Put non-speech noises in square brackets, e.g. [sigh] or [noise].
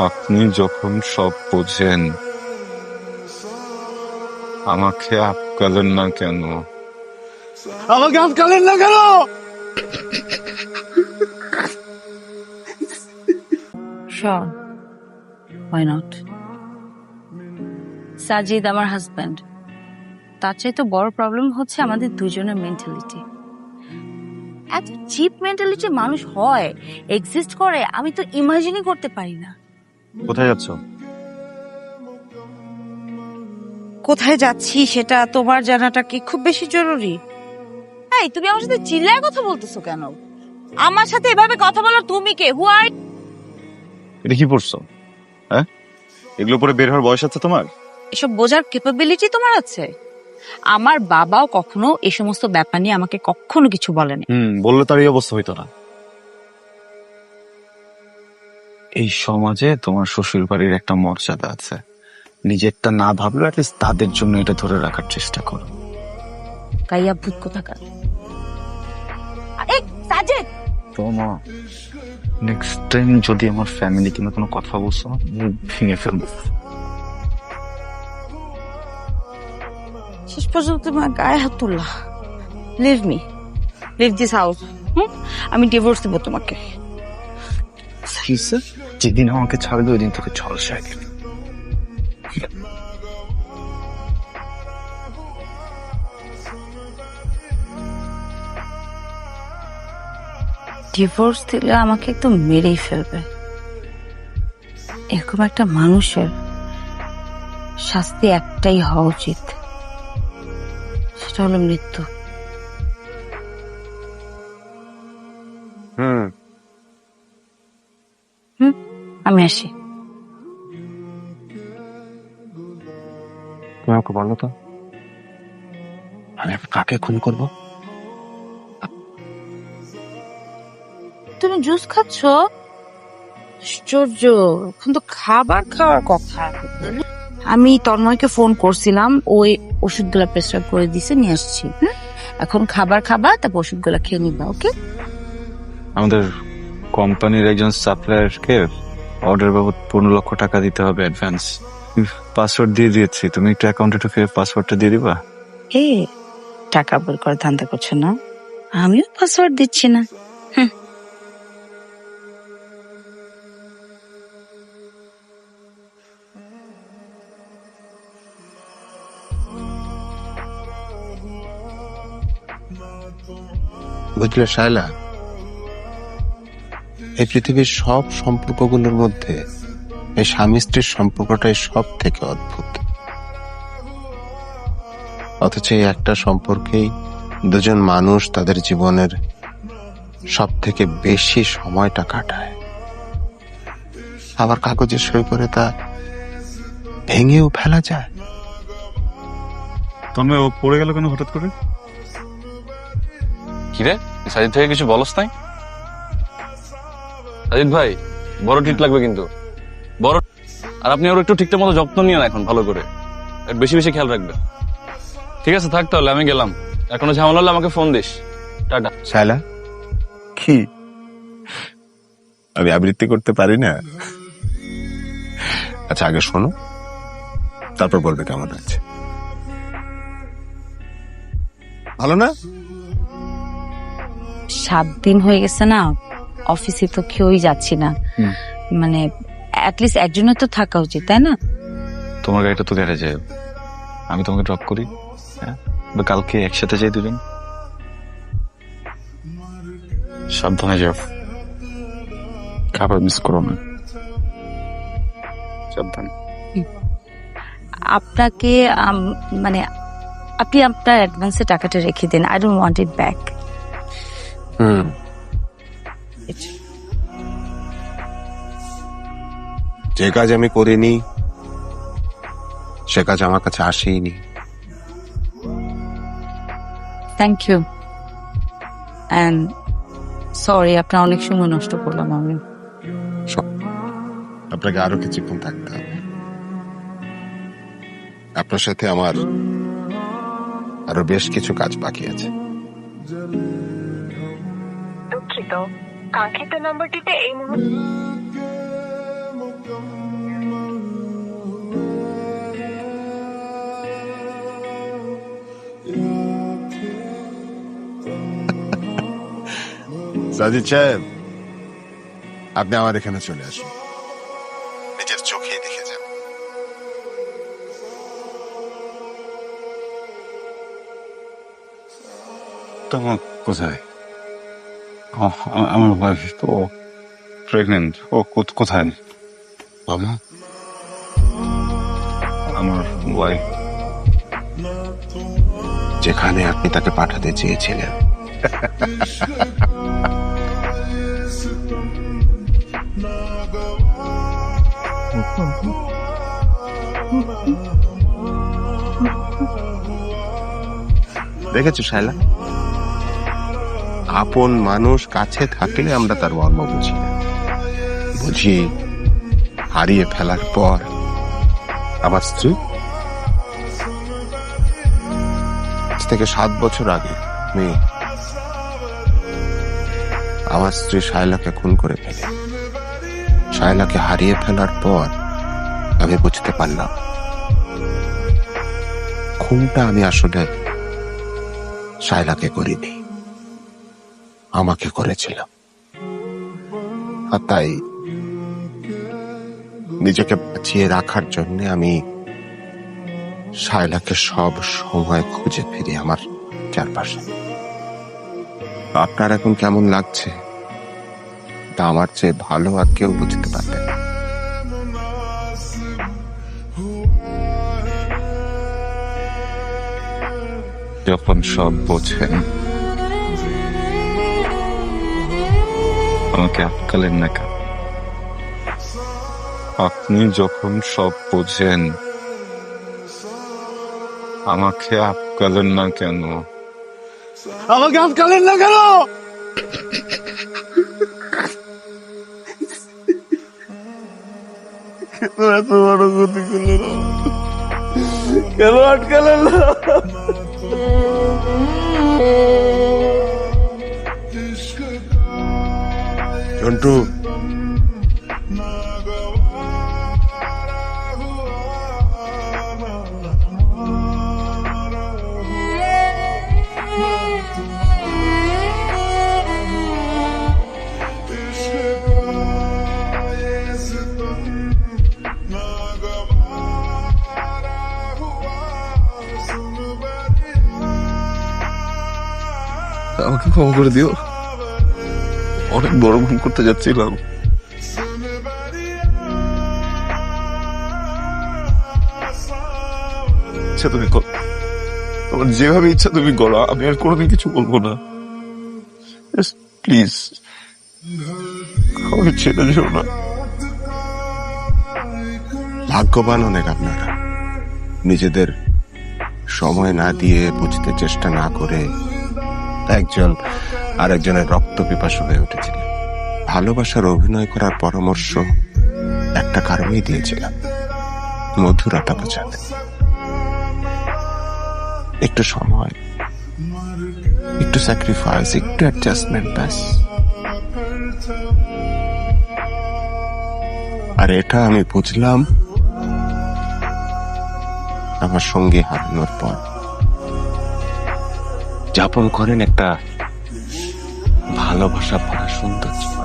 আপনি যখন সব বোঝেন আমাকে আটকালেন না কেন আমাকে আটকালেন না কেন Sure. Why not? সাজিদ আমার হাজব্যান্ড তার চাইতে বড় প্রবলেম হচ্ছে আমাদের দুজনের মেন্টালিটি এত চিপ মেন্টালিটি মানুষ হয় এক্সিস্ট করে আমি তো ইমাজিনই করতে পারি না কোথায় যাচ্ছ? কোথায় যাচ্ছি সেটা তোমার জানাটা কি খুব বেশি জরুরি? এই তুমি আমার সাথে চিল্লায় কথা বলতেছো কেন? আমার সাথে এভাবে কথা বলার তুমি কে? হু আর এটা কি পড়ছো? হ্যাঁ? এগুলো পরে বের হওয়ার বয়স আছে তোমার? এসব বোঝার ক্যাপাবিলিটি তোমার আছে? আমার বাবাও কখনো এই সমস্ত ব্যাপার নিয়ে আমাকে কখনো কিছু বলেনি। হুম বললে তার এই অবস্থা হইতো না। এই সমাজে তোমার শ্বশুর বাড়ির একটা মর্যাদা আছে। নিজেরটা না ভাবলেও অ্যাটলিস্ট তাদের জন্য এটা ধরে রাখার চেষ্টা করো। কাইয়া ভূত কোথাকার? সাজেদ তোমা নেক্সট টাইম যদি আমার ফ্যামিলি কিনা কোনো কথা বলছো মুখ ভেঙে ফেলব। শেষ পর্যন্ত তোমার গায়ে হাত তুললা। Leave me leave this house আমি ডিভোর্স দেবো তোমাকে। যেদিন আমাকে ছাড়বে ওই দিন তোকে ঝলসায় দিবে। ডিভোর্স দিলে আমাকে একদম মেরেই ফেলবে। এরকম একটা মানুষের শাস্তি একটাই হওয়া উচিত। সেটা হলো মৃত্যু। হুম? আমি আসি। তুমি আমাকে বলো তো। আমি কাকে খুন করব? তুমি জুস খাচ্ছ? আশ্চর্য এখন তো খাবার খাওয়ার কথা। আমি তন্ময়কে ফোন করছিলাম ওই ওষুধগুলা প্রেসক্রাইব করে দিছে নিয়ে আসছি। হুম? এখন খাবার খাবা তারপর ওষুধগুলা খেয়ে নিবা ওকে? আমাদের কোম্পানির একজন সাপ্লায়ারকে অর্ডার বাবদ পনেরো লক্ষ টাকা দিতে হবে অ্যাডভান্স পাসওয়ার্ড দিয়ে দিয়েছি। তুমি একটু অ্যাকাউন্টে ঢুকে পাসওয়ার্ডটা দিয়ে দিবা? হে টাকা বের করে ধান্দা করছে না? আমিও পাসওয়ার্ড দিচ্ছি না। বুঝলে শায়লা এই পৃথিবীর সব সম্পর্কগুলোর মধ্যে এই স্বামী স্ত্রীর সম্পর্কটাই সব থেকে অদ্ভুত। অথচ এই একটা সম্পর্কেই দুজন মানুষ তাদের জীবনের সব থেকে বেশি সময়টা কাটায়। আবার কাগজে সই করে তা ভেঙেও ফেলা যায়। তন্ময় ও পড়ে গেল কেন হঠাৎ করে? কিরে সাজিদ থেকে কিছু বলস নাই? সাজিদ ভাই বড় ট্রিট লাগবে কিন্তু। বড় আর আপনি ওর একটু ঠিকঠাক মতো যত্ন নিয়ে এখন ভালো করে। আর বেশি বেশি খেয়াল রাখবেন। ঠিক আছে থাক তাহলে আমি গেলাম। এখনও ঝামেলা হলে আমাকে ফোন দিস। টাটা। শায়লা কি? আমি আবৃত্তি করতে পারি না? আচ্ছা আগে শোনো। তারপর বলবে কেমন আছে ভালো না? সাত দিন হয়ে গেছে না। অফিসে তো কেউই যাচ্ছি না। মানে অ্যাটলিস্ট একজনের তো থাকা উচিত তাই না? তোমার গাড়িটা তো গ্যারেজে। আমি তোমাকে ড্রপ করি হ্যাঁ? বা কালকে একসাথে যাই দুজন। সাবধানে যাও। খাবার মিস করো না। সাবধান। আপনাকে মানে আপনি আপনার অ্যাডভান্সে টাকাটা রেখে দিন। I don't want it back hmm. যে কাজ আমি করিনি সে কাজ আমার কাছে আসেইনি। থ্যাংক ইউ অ্যান্ড সরি আপনার অনেক সময় নষ্ট করলাম আমি। আপনাকে আরও কিছুক্ষণ থাকতে হবে। আপনার সাথে আমার আরও বেশ কিছু কাজ বাকি আছে। দুঃখিত। কাঙ্ক্ষিত নম্বরটিতে এই মুহূর্তে সাজিদ সাহেব আপনি আমার এখানে চলে আসুন। নিজের চোখে দেখে যান। তোমার কোথায়? ও, আমার ওয়াইফ তো প্রেগনেন্ট ও কোথ- কোথায়? মামা আমার ওয়াইফ যেখানে আপনি তাকে পাঠাতে চেয়েছিলেন। [laughs] দেখেছ শায়লা? আপন মানুষ কাছে থাকলে আমরা তার মর্ম বুঝি। বুঝি হারিয়ে ফেলার পর আমার স্ত্রী? থেকে সাত বছর আগে মেয়ে আমার স্ত্রী শায়লাকে খুন করে ফেলে। শায়লাকে হারিয়ে ফেলার পর আমি বুঝতে পারলাম। খুনটা আমি আসলে শায়লাকে করিনি। আমাকে করেছিলাম। আর তাই নিজেকে বাঁচিয়ে রাখার জন্য আমি শায়লাকে সব সময় খুঁজে ফিরি আমার চারপাশে। আপনার এখন কেমন লাগছে? তা আমার চেয়ে ভালো আর কেউ বুঝতে পারবে। যখন সব বোঝেন, আমাকে আটকালেন না কেন? আপনি যখন সব বোঝেন, আমাকে আটকালেন না কেন? আমাকে আটকালেন না কেন? কেন এত বড় ক্ষতি করলেন কেন আটকালেন না জন্টু আমাকে ক্ষমা করে দিও। অনেক বড় ভুল করতে যাচ্ছিলাম। ইচ্ছা তুমি তোমার যেভাবে ইচ্ছা তুমি করো, আমি আর কোনোদিন কিছু বলব না। প্লিজ আমাকে ছেড়ে যেও না। ভাগ্যবান অনেক আপনারা। নিজেদের সময় না দিয়ে বুঝতে চেষ্টা না করে একজন, আরেকজনের রক্ত পিপাসু হয়ে উঠেছিলেন ভালোবাসার অভিনয় করার পরামর্শ একটা কারণেই দিয়েছিলাম। মধুরতা বোঝাতে একটু সময়, একটু স্যাক্রিফাইস একটু অ্যাডজাস্টমেন্ট ব্যাস। আর এটা আমি বুঝলাম, আমার সঙ্গে হারানোর পর। যাপন করেন একটা ভালোবাসা ভরা সুন্দর জীবন।